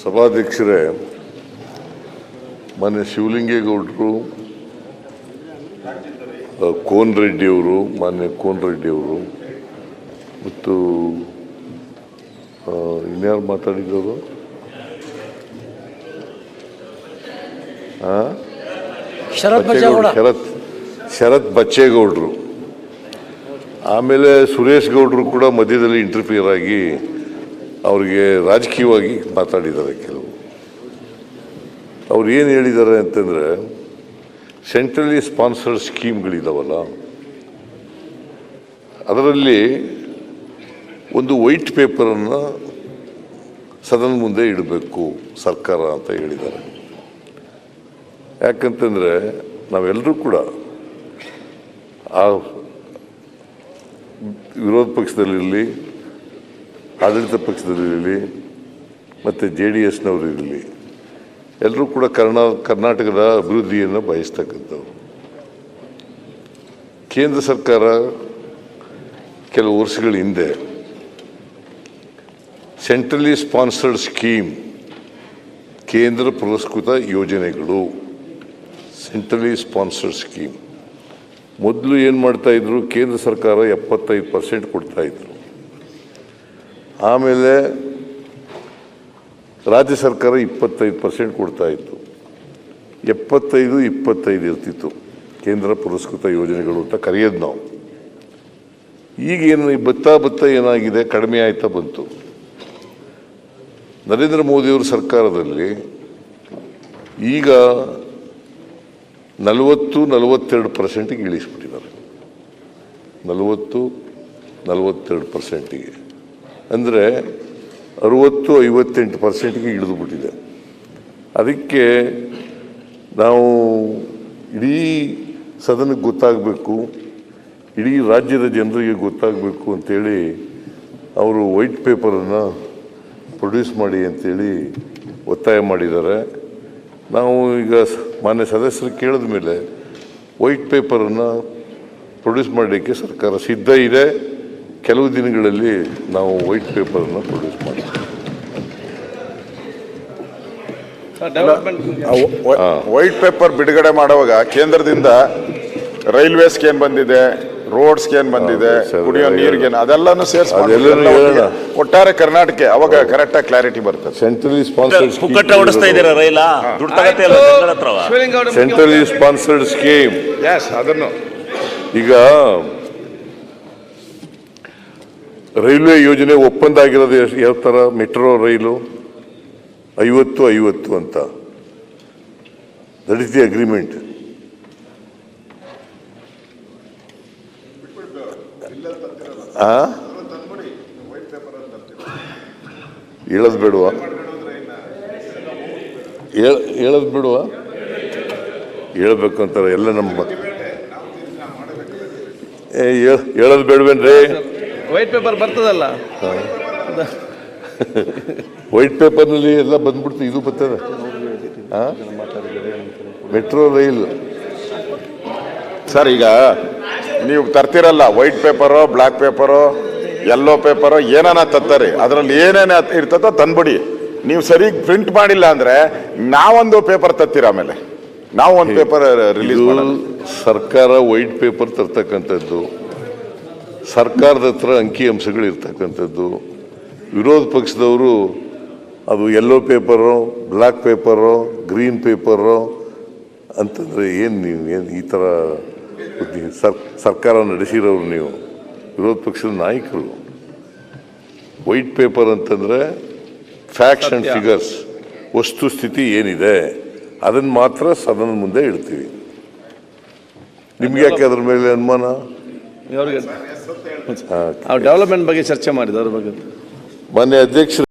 ಸಭಾಧ್ಯಕ್ಷರೇ ಮಾನ್ಯ ಶಿವಲಿಂಗೇಗೌಡರು ಕೋನ್ ರೆಡ್ಡಿಯವರು ಮಾನ್ಯ ಕೋನ್ ರೆಡ್ಡಿಯವರು ಮತ್ತು ಇನ್ಯಾರು ಮಾತಾಡಿದವರು? ಬಚ್ಚೇಗೌಡ. ಶರತ್ ಶರತ್ ಬಚ್ಚೇಗೌಡರು. ಆಮೇಲೆ ಸುರೇಶ್ ಗೌಡರು ಕೂಡ ಮಧ್ಯದಲ್ಲಿ ಇಂಟರ್ಫಿಯರ್ ಆಗಿ ಅವ್ರಿಗೆ ರಾಜಕೀಯವಾಗಿ ಮಾತಾಡಿದ್ದಾರೆ ಕೆಲವು. ಅವ್ರು ಏನು ಹೇಳಿದ್ದಾರೆ ಅಂತಂದರೆ ಸೆಂಟ್ರಲಿ ಸ್ಪಾನ್ಸರ್ಡ್ ಸ್ಕೀಮ್ಗಳಿದ್ದಾವಲ್ಲ ಅದರಲ್ಲಿ ಒಂದು ವೈಟ್ ಪೇಪರನ್ನು ಸದನ ಮುಂದೆ ಇಡಬೇಕು ಸರ್ಕಾರ ಅಂತ ಹೇಳಿದ್ದಾರೆ. ಯಾಕಂತಂದರೆ ನಾವೆಲ್ಲರೂ ಕೂಡ ಆ ವಿರೋಧ ಪಕ್ಷದಲ್ಲಿರಲಿ ಆಡಳಿತ ಪಕ್ಷದಲ್ಲಿರಲಿ ಮತ್ತು ಜೆ ಡಿ ಎಸ್ನವರು ಇರಲಿ ಎಲ್ಲರೂ ಕೂಡ ಕರ್ನಾ, ಕರ್ನಾಟಕದ ಅಭಿವೃದ್ಧಿಯನ್ನು ಬಯಸ್ತಕ್ಕಂಥವ್ರು. ಕೇಂದ್ರ ಸರ್ಕಾರ ಕೆಲವು ವರ್ಷಗಳ ಹಿಂದೆ ಸೆಂಟ್ರಲಿ ಸ್ಪಾನ್ಸರ್ಡ್ ಸ್ಕೀಮ್, ಕೇಂದ್ರ ಪುರಸ್ಕೃತ ಯೋಜನೆಗಳು, ಸೆಂಟ್ರಲಿ ಸ್ಪಾನ್ಸರ್ಡ್ ಸ್ಕೀಮ್. ಮೊದಲು ಏನು ಮಾಡ್ತಾಯಿದ್ರು ಕೇಂದ್ರ ಸರ್ಕಾರ ಎಪ್ಪತ್ತೈದು ಪರ್ಸೆಂಟ್ ಕೊಡ್ತಾ ಇದ್ರು. ಆಮೇಲೆ ರಾಜ್ಯ ಸರ್ಕಾರ ಇಪ್ಪತ್ತೈದು ಪರ್ಸೆಂಟ್ ಕೊಡ್ತಾ ಇತ್ತು. ಎಪ್ಪತ್ತೈದು, ಇಪ್ಪತ್ತೈದು ಇರ್ತಿತ್ತು ಕೇಂದ್ರ ಪುರಸ್ಕೃತ ಯೋಜನೆಗಳು ಅಂತ ಕರೆಯೋದು ನಾವು. ಈಗೇನು ಬತ್ತಾ ಬತ್ತಾ ಏನಾಗಿದೆ? ಕಡಿಮೆ ಆಯ್ತಾ ಬಂತು. ನರೇಂದ್ರ ಮೋದಿಯವರ ಸರ್ಕಾರದಲ್ಲಿ ಈಗ ನಲವತ್ತು, ನಲವತ್ತೆರಡು ಪರ್ಸೆಂಟಿಗೆ ಇಳಿಸ್ಬಿಟ್ಟಿದ್ದಾರೆ. ನಲವತ್ತು, ನಲವತ್ತೆರಡು ಪರ್ಸೆಂಟಿಗೆ ಅಂದರೆ ಅರುವತ್ತು, ಐವತ್ತೆಂಟು ಪರ್ಸೆಂಟ್ಗೆ ಇಳಿದುಬಿಟ್ಟಿದೆ. ಅದಕ್ಕೆ ನಾವು ಇಡೀ ಸದನಕ್ಕೆ ಗೊತ್ತಾಗಬೇಕು, ಇಡೀ ರಾಜ್ಯದ ಜನರಿಗೆ ಗೊತ್ತಾಗಬೇಕು ಅಂಥೇಳಿ ಅವರು ವೈಟ್ ಪೇಪರನ್ನು ಪ್ರೊಡ್ಯೂಸ್ ಮಾಡಿ ಅಂತೇಳಿ ಒತ್ತಾಯ ಮಾಡಿದ್ದಾರೆ. ನಾವು ಈಗ ಮಾನ್ಯ ಸದಸ್ಯರು ಕೇಳಿದ ಮೇಲೆ ವೈಟ್ ಪೇಪರನ್ನು ಪ್ರೊಡ್ಯೂಸ್ ಮಾಡಲಿಕ್ಕೆ ಸರ್ಕಾರ ಸಿದ್ಧ ಇದೆ. ಕೆಲವು ದಿನಗಳಲ್ಲಿ ನಾವು ವೈಟ್ ಪೇಪರನ್ನು ಪ್ರೊಡ್ಯೂಸ್ ಮಾಡ್ತೀವಿ. ವೈಟ್ ಪೇಪರ್ ಬಿಡುಗಡೆ ಮಾಡುವಾಗ ಕೇಂದ್ರದಿಂದ ರೈಲ್ವೇಸ್ಗೆ ಏನ್ ಬಂದಿದೆ ರೋಡ್ಸ್ಗೆ ಏನ್ ಬಂದಿದೆ. ಕುಡಿಯೋ ನೀರಿಗೆ ಅದೆಲ್ಲನೂ. ಸೇರಿಸಿ ಒಟ್ಟಾರೆ ಕರ್ನಾಟಕ ಅವಾಗ ಕರೆಕ್ಟ್ ಆಗಿ ಕ್ಲಾರಿಟಿ ಬರ್ತದೆ. ಸೆಂಟ್ರಲಿ ಸ್ಪಾನ್ಸರ್ಡ್ ಓಡಿಸ್ತಾ ಇದ್ದೀರಾ ರೈಲ? ದುಡ್ಡು ತಗತ್ತೆ ಸೆಂಟ್ರಲಿ ಸ್ಪಾನ್ಸರ್ಡ್ ಸ್ಕೀಮ್ ಎಸ್ ಅದನ್ನು. ಈಗ ರೈಲ್ವೆ ಯೋಜನೆ ಒಪ್ಪಂದ ಆಗಿರೋದು ಯಾವ ಥರ ಮೆಟ್ರೋ, ರೈಲು? ಐವತ್ತು ಐವತ್ತು ಅಂತ. ದಟ್ ಇಸ್ ದಿ ಅಗ್ರಿಮೆಂಟ್ ಹೇಳೋದು ಬೇಡವಾ? ಹೇಳ್- ಹೇಳೋದು ಬಿಡುವ? ಹೇಳ್ಬೇಕು ಅಂತಾರೆ ಎಲ್ಲ ನಮ್ಮ ಹೇಳೋದು ಬೇಡವೇನ್ರಿ? ವೈಟ್ ಪೇಪರ್ ಬರ್ತದಲ್ಲ? ವೈಟ್ ಪೇಪರ್ನಲ್ಲಿ ಎಲ್ಲ ಬಂದ್ಬಿಡ್ತು, ಇದು ಬರ್ತದೆ? ಮೆಟ್ರೋ ರೈಲ್ ಸರ್, ಈಗ ನೀವು ತರ್ತಿರಲ್ಲ white paper black paper yellow paper ಏನಾನ ತತ್ತರಿ ಅದರಲ್ಲಿ ಏನೇನು ಇರ್ತದೋ ತಂದ್ಬಿಡಿ. ನೀವು ಸರಿ ಪ್ರಿಂಟ್ ಮಾಡಿಲ್ಲ ಅಂದ್ರೆ ನಾವೊಂದು ಪೇಪರ್ ತತ್ತೀರ ಆಮೇಲೆ? ನಾವು ಒಂದು ಪೇಪರ್ ರಿಲೀಸ್ ಸರ್ಕಾರ ವೈಟ್ ಪೇಪರ್ ತರ್ತಕ್ಕಂಥದ್ದು. ಸರ್ಕಾರದ ಹತ್ರ ಅಂಕಿ ಅಂಶಗಳು ಇರ್ತಕ್ಕಂಥದ್ದು. ವಿರೋಧ ಪಕ್ಷದವರು ಅದು yellow paper black paper green paper ಅಂತಂದರೆ ಏನು ನೀವು ಏನು ಈ ಥರ ಸರ್ ಸರ್ಕಾರ ನಡೆಸಿರೋರು ನೀವು? ವಿರೋಧ ಪಕ್ಷದ ನಾಯಕರು. ವೈಟ್ ಪೇಪರ್ ಅಂತಂದರೆ ಫ್ಯಾಕ್ಟ್ಸ್ ಆ್ಯಂಡ್ ಫಿಗರ್ಸ್ ವಸ್ತುಸ್ಥಿತಿ ಏನಿದೆ ಅದನ್ನು ಮಾತ್ರ ಸದನದ ಮುಂದೆ ಇಡ್ತೀವಿ. ನಿಮ್ಗೆ ಯಾಕೆ ಅದ್ರ ಮೇಲೆ ಅನುಮಾನ? ಅವ್ರಿಗೆ. ಡೆವಲಪ್ಮೆಂಟ್ ಬಗ್ಗೆ ಚರ್ಚೆ ಮಾಡಿದ ಅದ್ರ ಬಗ್ಗೆ ಮಾನ್ಯ ಅಧ್ಯಕ್ಷ